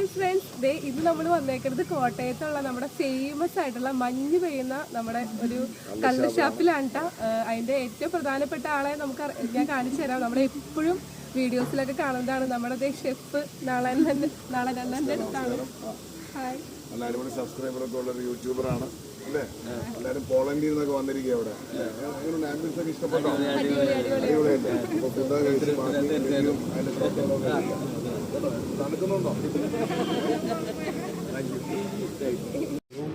Hi friends ദേ ഇത് നമ്മൾ വന്നേക്കുന്നത് കോട്ടയത്തുള്ള നമ്മുടെ ഫേമസ് ആയിട്ടുള്ള മഞ്ഞ് പെയ്യുന്ന നമ്മുടെ ഒരു കള്ള് ഷാപ്പിലാണ് കേട്ടോ അതിന്റെ ഏറ്റവും പ്രധാനപ്പെട്ട ആളെ നമുക്ക് ഞാൻ കാണിച്ചു തരാം. നമ്മുടെ എപ്പോഴും വീഡിയോസിലൊക്കെ കാണുന്നതാണ് നമ്മുടെ ദേ ഷെഫ് നാളെ നാളെ നല്ല അടുത്താണ് ഹായ് നല്ല അടിപൊളി സബ്സ്ക്രൈബറൊക്കെ ഉള്ള ഒരു യൂട്യൂബറാണ് അല്ലേ? എല്ലാവരും പോളണ്ടിൽ നിന്നൊക്കെ വന്നിരിക്കുക അവിടെ. ആംബിയൻസ് ഒക്കെ ഇഷ്ടപ്പെട്ടോ? കഴിച്ച്? തണുക്കുന്നുണ്ടോ താങ്ക് യു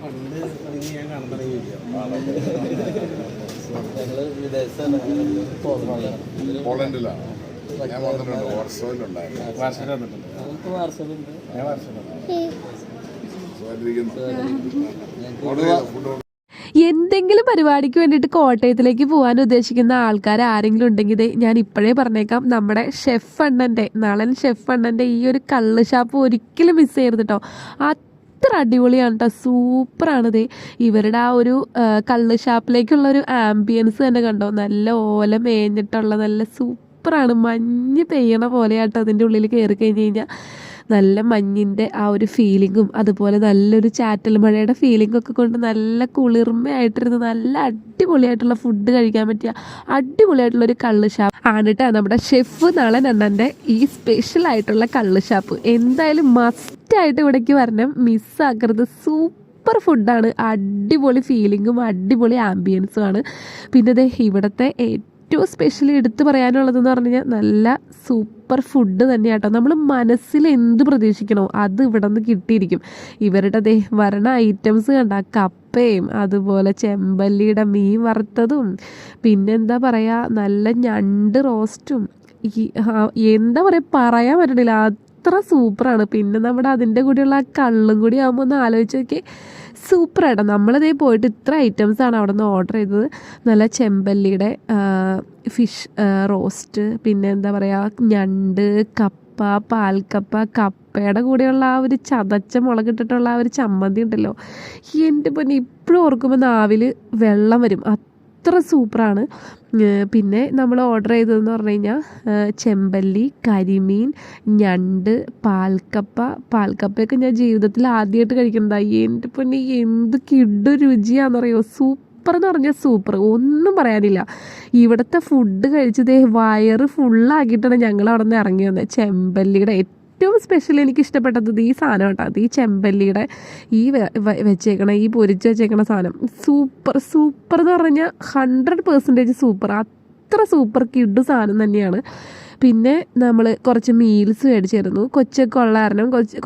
പണ്ട് ഞാൻ കാണാൻ പോളണ്ടിലാണ്. ഞാൻ വന്നിട്ടുണ്ട്. വാർസോയിലുണ്ടായിരുന്നു വാർസോയിലുണ്ട് ഞാൻ വാർഷിക സുഖമായിട്ടിരിക്കുന്നു. എന്തെങ്കിലും പരിപാടിക്ക് വേണ്ടിയിട്ട് കോട്ടയത്തിലേക്ക് പോകാൻ ഉദ്ദേശിക്കുന്ന ആൾക്കാർ ആരെങ്കിലും ഉണ്ടെങ്കിൽ ഞാൻ ഇപ്പോഴേ പറഞ്ഞേക്കാം. നമ്മുടെ ഷെഫ് അണ്ണന്റെ നളൻ ഷെഫ് അണ്ണന്റെ ഈ ഒരു കള്ള് ഷാപ്പ് ഒരിക്കലും മിസ് ചെയ്യരുത് കേട്ടോ അത്ര അടിപൊളിയാണ് കേട്ടോ സൂപ്പറാണ് ദേ. ഇവരുടെ ആ ഒരു കള്ള് ഷാപ്പിലേക്കുള്ള ഒരു ആംബിയൻസ് തന്നെ കണ്ടോ? നല്ല ഓല മേഞ്ഞിട്ടുള്ള നല്ല സൂപ്പറാണ്. മഞ്ഞ് പെയ്യണ പോലെയാട്ടോ അതിന്റെ ഉള്ളിൽ കയറി കഴിഞ്ഞ് കഴിഞ്ഞാൽ. നല്ല മഞ്ഞിന്റെ ആ ഒരു ഫീലിങ്ങും അതുപോലെ നല്ലൊരു ചാറ്റൽ മഴയുടെ ഒക്കെ കൊണ്ട് നല്ല കുളിർമയായിട്ടിരുന്ന് നല്ല അടിപൊളിയായിട്ടുള്ള ഫുഡ് കഴിക്കാൻ പറ്റിയ അടിപൊളിയായിട്ടുള്ള ഒരു കള്ള് ഷാപ്പ് ആണ് കേട്ടോ നമ്മുടെ ഷെഫ് നളൻ നണ്ണന്റെ ഈ സ്പെഷ്യൽ ആയിട്ടുള്ള കള്ള് ഷാപ്പ് എന്തായാലും മസ്റ്റായിട്ട് ഇവിടേക്ക് വരണം. മിസ്സാക്കരുത് സൂപ്പർ സൂപ്പർ ഫുഡാണ് അടിപൊളി ഫീലിങ്ങും അടിപൊളി ആംബിയൻസും ആണ്. പിന്നെ ഇവിടുത്തെ ഏറ്റവും സ്പെഷ്യലി എടുത്തു പറയാനുള്ളതെന്ന് പറഞ്ഞു കഴിഞ്ഞാൽ നല്ല സൂപ്പർ ഫുഡ് തന്നെയാട്ടോ. നമ്മൾ മനസ്സിൽ എന്ത് പ്രതീക്ഷിക്കണോ അത് ഇവിടെ നിന്ന് കിട്ടിയിരിക്കും. ഇവരുടെ ദേ വരണ ഐറ്റംസ് കണ്ട കപ്പയും അതുപോലെ ചെമ്പല്ലിയുടെ മീൻ വറുത്തതും പിന്നെന്താ പറയുക നല്ല ഞണ്ട് റോസ്റ്റും എന്താ പറയുക പറയാൻ പറ്റണില്ല. അത്ര സൂപ്പറാണ്. പിന്നെ നമ്മുടെ അതിന്റെ കൂടെയുള്ള ആ കള്ളും കൂടി ആകുമ്പോൾ ഒന്ന് ആലോചിച്ച് നോക്കി സൂപ്പറായിട്ടോ നമ്മളിതേ പോയിട്ട് ഇത്ര ഐറ്റംസ് ആണ് അവിടെ നിന്ന് ഓർഡർ ചെയ്തത്. നല്ല ചെമ്പല്ലിയുടെ ഫിഷ് റോസ്റ്റ് പിന്നെ എന്താ പറയുക ഞണ്ട് കപ്പ പാൽക്കപ്പ കപ്പയുടെ കൂടെയുള്ള ആ ഒരു ചതച്ച മുളകിട്ടിട്ടുള്ള ആ ഒരു ചമ്മന്തി ഉണ്ടല്ലോ. എന്റെ പൊന്നെ ഇപ്പോഴും ഓർക്കുമ്പോൾ നാവിൽ വെള്ളം വരും. അത്ര സൂപ്പറാണ്. പിന്നെ നമ്മൾ ഓർഡർ ചെയ്തതെന്ന് പറഞ്ഞു കഴിഞ്ഞാൽ ചെമ്പല്ലി കരിമീൻ ഞണ്ട് പാൽക്കപ്പ. പാൽക്കപ്പയൊക്കെ ഞാൻ ജീവിതത്തിൽ ആദ്യമായിട്ട് കഴിക്കുന്നതായി എന്റെ പൊന്നെ എന്ത് കിഡ് രുചിയാണെന്നറിയോ സൂപ്പർ എന്ന് പറഞ്ഞാൽ സൂപ്പർ. ഒന്നും പറയാനില്ല. ഇവിടുത്തെ ഫുഡ് കഴിച്ചത് വയറ് ഫുള്ളാക്കിയിട്ടാണ് ഞങ്ങൾ അവിടെ നിന്ന് ഇറങ്ങി വന്നത് ചെമ്പല്ലിയുടെ ഏറ്റവും സ്പെഷ്യൽ എനിക്ക് ഇഷ്ടപ്പെട്ടത് ഈ സാധനം കേട്ടോ. അത് ഈ ചെമ്പല്ലിയുടെ ഈ വെച്ചേക്കണ ഈ പൊരിച്ച് വെച്ചേക്കണ സാധനം. സൂപ്പർ സൂപ്പർ എന്ന് പറഞ്ഞാൽ ഹൺഡ്രഡ് പെർസെന്റേജ് സൂപ്പർ അത്ര സൂപ്പർ കിഡ് സാധനം തന്നെയാണ്. പിന്നെ നമ്മൾ കുറച്ച് മീൽസ് മേടിച്ചിരുന്നു. കൊച്ചൊക്കെ ഉള്ള കാരണം കൊച്ച്